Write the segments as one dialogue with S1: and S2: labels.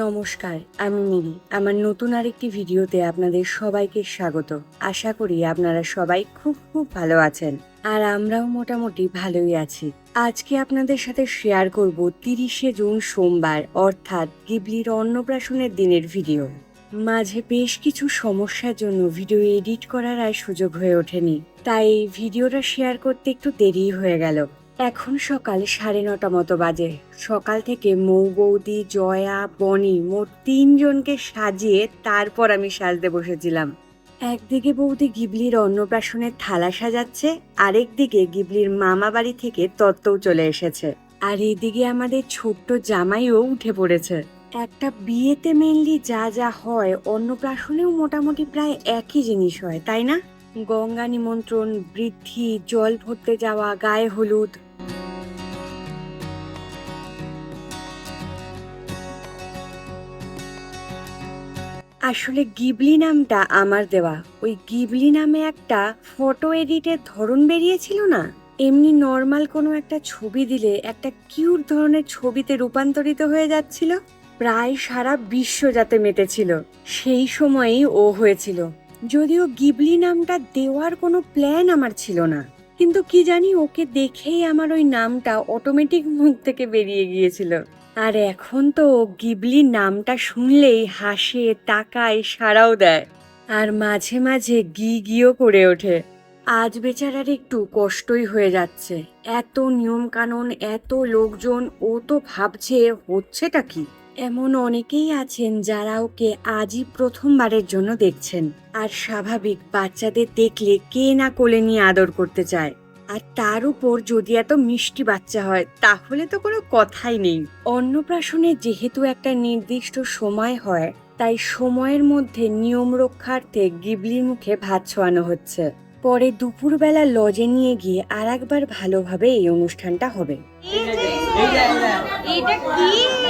S1: নমস্কার, আমি মিরি আমার নতুন আরেকটি ভিডিওতে আপনাদের সবাইকে স্বাগত। আশা করি আপনারা সবাই খুব খুব ভালো আছেন। আর আমরাও মোটামুটি ভালোই আছি। আজকে আপনাদের সাথে শেয়ার করব তিরিশে জুন সোমবার, অর্থাৎ গিবলির অন্নপ্রাশনের দিনের ভিডিও মাঝে বেশ কিছু সমস্যার জন্য ভিডিও এডিট করার আর সুযোগ হয়ে ওঠেনি। তাই ভিডিওটা শেয়ার করতে একটু দেরি হয়ে গেল। এখন সকাল সাড়ে নটা মতো বাজে। সকাল থেকে মৌ, বৌদি, জয়া, বনি মোট তিনজনকে সাজিয়ে তারপর আমি সাজতে বসেছিলাম। একদিকে বৌদি গিবলির অন্নপ্রাশনের থালা সাজাচ্ছে, আরেকদিকে গিবলির মামা বাড়ি থেকে তত্ত্বও চলে এসেছে। আর এদিকে আমাদের ছোট্ট জামাইও উঠে পড়েছে। একটা বিয়েতে মেনলি যা যা হয়, অন্নপ্রাশনেও মোটামুটি প্রায় একই জিনিস হয়, তাই না? গঙ্গা নিমন্ত্রণ, বৃদ্ধি, জল ভরতে যাওয়া, গায়ে হলুদ আসলে গিবলি নামটা আমার দেওয়া। ওই গিবলি নামে একটা ফটো এডিটের ধরন বেরিয়েছিল না? এমনি নর্মাল কোনো একটা ছবি দিলে একটা কিউট ধরনের ছবিতে রূপান্তরিত হয়ে যাচ্ছিল। প্রায় সারা বিশ্ব যাতে মেতেছিল। সেই সময়েই ও হয়েছিল। যদিও গিবলি নামটা দেওয়ার কোনো প্ল্যান আমার ছিল না। কিন্তু কি জানি ওকে দেখেই আমার ওই নামটা অটোমেটিক মুখ থেকে বেরিয়ে গিয়েছিল। আর এখন তো ও গিবলি নামটা শুনলেই হাসে, তাকায়, সাড়াও দেয়। আর মাঝে মাঝে গি গিও করে ওঠে। আজ বেচারার একটু কষ্টই হয়ে যাচ্ছে। এত নিয়ম কানুন এত লোকজন, ও তো ভাবছে, হচ্ছেটা কি? এমন অনেকেই আছেন যারা ওকে আজই প্রথমবারের জন্য দেখছেন। আর স্বাভাবিক, বাচ্চাদের দেখলে কে না কোলে নিয়ে আদর করতে চায়? আর তার উপর যদি এত মিষ্টি বাচ্চা হয়, তাহলে তো কোনো কথাই নেই। অন্নপ্রাশনে যেহেতু একটা নির্দিষ্ট সময় হয়, তাই সময়ের মধ্যে নিয়ম রক্ষার্থে গিবলির মুখে ভাত ছোয়ানো হচ্ছে। পরে দুপুরবেলা লজে নিয়ে গিয়ে আর একবার ভালোভাবে এই অনুষ্ঠানটা হবে।
S2: এইটা কি?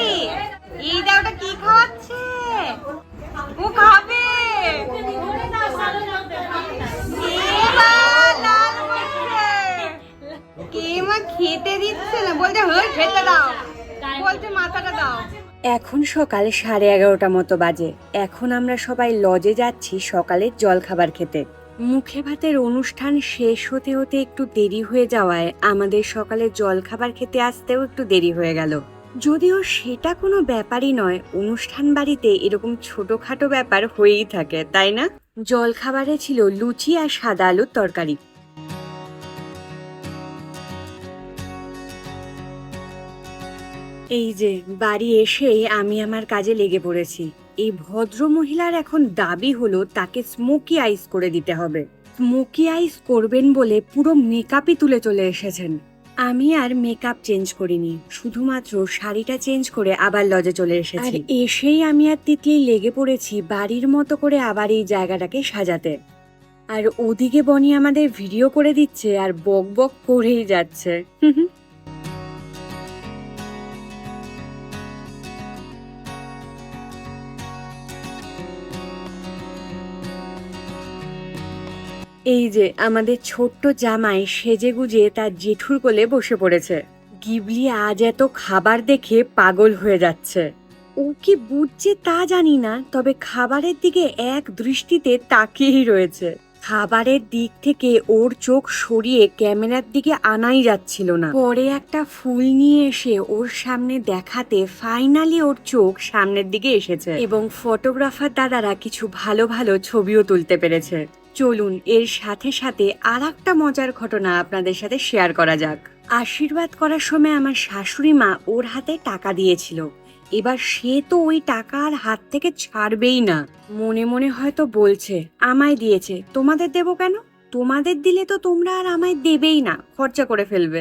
S1: এখন সকাল সাড়ে এগারোটা মতো বাজে। এখন আমরা সবাই লজে যাচ্ছি সকালের জল খাবার খেতে। মুখে ভাতের অনুষ্ঠান শেষ হতে হতে একটু দেরি হয়ে যাওয়ায় আমাদের সকালে জল খাবার খেতে আসতেও একটু দেরি হয়ে গেল। যদিও সেটা কোনো ব্যাপারই নয়, অনুষ্ঠান বাড়িতে এরকম ছোটখাটো ব্যাপার হয়েই থাকে, তাই না? জল খাবারে ছিল লুচি আর সাদা আলুর তরকারি। এই যে বাড়ি এসেই আমি আমার কাজে লেগে পড়েছি। এই ভদ্র মহিলার এখন দাবি হলো তাকে স্মোকি আইস করে দিতে হবে। স্মোকি আইস করবেন বলে পুরো মেকআপই তুলে চলে এসেছেন। আমি আর মেকআপ চেঞ্জ করিনি শুধুমাত্র শাড়িটা চেঞ্জ করে আবার লজে চলে এসেছি। আর এসেই আমি আর তিতলি লেগে পড়েছি বাড়ির মতো করে আবার এই জায়গাটাকে সাজাতে। আর ওদিকে বনি আমাদের ভিডিও করে দিচ্ছে আর বক বক করেই যাচ্ছে। এই যে আমাদের ছোট্ট জামাই সেজে গুজে তার জেঠুর কোলে বসে পড়েছে। গিবলি আজ এত খাবার দেখে পাগল হয়ে যাচ্ছে। ও কি বুঝছে তা জানি না, তবে খাবারের দিকে এক দৃষ্টিতে তাকিয়েই রয়েছে। খাবারের দিক থেকে ওর চোখ সরিয়ে ক্যামেরার দিকে আনাই যাচ্ছিল না। পরে একটা ফুল নিয়ে এসে ওর সামনে দেখাতে ফাইনালি ওর চোখ সামনের দিকে এসেছে এবং ফটোগ্রাফার দাদারা কিছু ভালো ভালো ছবিও তুলতে পেরেছে। চলুন, এর সাথে সাথে আর একটা মজার ঘটনা আপনাদের সাথে শেয়ার করা যাক। আশীর্বাদ করার সময় আমার শাশুড়ি মা ওর হাতে টাকা দিয়েছিল। এবার সে তো ওই টাকা আর হাত থেকে ছাড়বেই না। মনে মনে হয়তো বলছে, আমায় দিয়েছে। তোমাদের দেবো কেন? তোমাদের দিলে তো তোমরা আর আমায় দেবেই না। খরচা করে ফেলবে।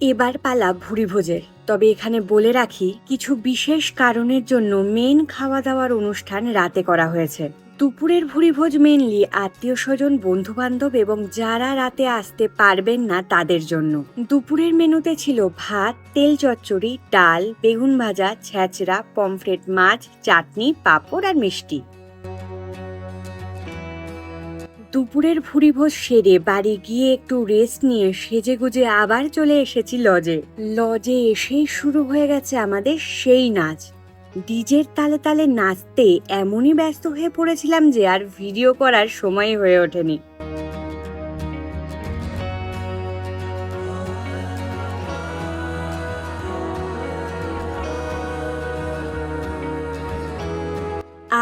S1: এবার পালা ভুরি ভোজের তবে এখানে বলে রাখি, কিছু বিশেষ কারণের জন্য মেন খাওয়া দাওয়ার অনুষ্ঠান রাতে করা হয়েছে। দুপুরের ভুরিভোজ মেনলি আত্মীয় স্বজন বন্ধু বান্ধব এবং যারা রাতে আসতে পারবেন না তাদের জন্য। দুপুরের মেনুতে ছিল ভাত, তেল চচ্চড়ি, ডাল, বেগুন ভাজা ছ্যাঁচড়া পমফ্রেট মাছ, চাটনি, পাঁপড় আর মিষ্টি। দুপুরের ভুরিভোজ সেরে বাড়ি গিয়ে একটু রেস্ট নিয়ে সেজে গুজে আবার চলে এসেছি লজে লজে এসেই শুরু হয়ে গেছে আমাদের সেই নাচ। ডিজের তালে তালে নাচতে এমনই ব্যস্ত হয়ে পড়েছিলাম যে আর ভিডিও করার সময় হয়ে ওঠেনি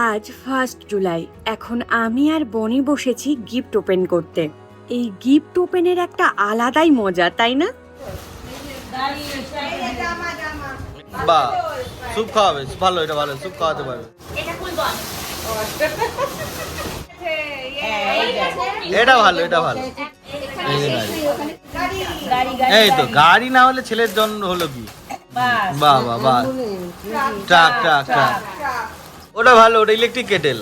S1: আজ ফার্স্ট জুলাই এখন আমি আর বনি বসেছি গিফট ওপেন করতে এই গিফট ওপেনের একটা আলাদাই মজা তাই না
S3: বা স্যুপ খাওয়াবে ভালো এটা ভালো স্যুপ খাওয়াতে পারবে। এটা ভালো এটা ভালো। এই তো গাড়ি না হলে ছেলের জন্য হলো কি? বাহ বাহ বাহ ট্রাক ট্রাক ট্রাক। ওটা ভালো ওটা ইলেকট্রিক কেটেল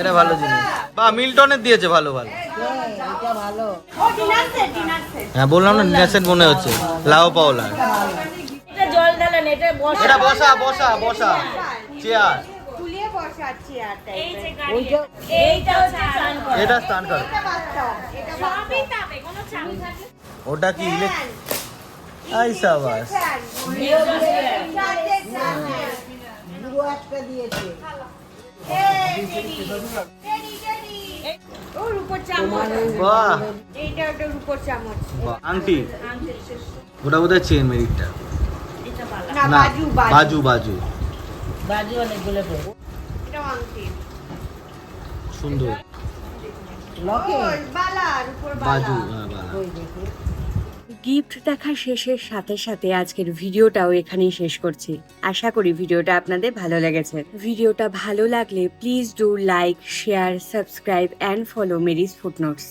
S3: এটা ভালো জিনিস। বা মিল্টনের দিয়েছে ভালো ভালো। হ্যাঁ বললাম না নেসেন্ট মনে হচ্ছে। লাও পাওলা এটা বসা বসা বসা। চেয়ার। এটা ওটা কি আই সাবাস।
S2: রূপোর চামচ
S3: বাহ।
S2: এইটা ওটা রূপোর চামচ
S3: বাহ, আংটি ওটা বোধহয় চেন মেরিটটা
S2: বাজু
S3: বাজু। বাজু
S2: এটাও
S3: সুন্দর। বাজু হ্যাঁ বালা।
S1: গিফট দেখা শেষের সাথে সাথে আজকের ভিডিওটাও এখানেই শেষ করছি। আশা করি ভিডিওটা আপনাদের ভালো লেগেছে। ভিডিওটা ভালো লাগলে please do like share subscribe and follow Mary's footnotes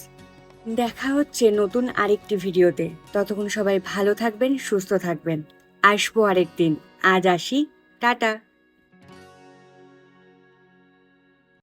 S1: দেখা হচ্ছে নতুন আরেকটি ভিডিওতে। ততক্ষণ সবাই ভালো থাকবেন, সুস্থ থাকবেন। আসব আরেকদিন। আজ আসি। টাটা।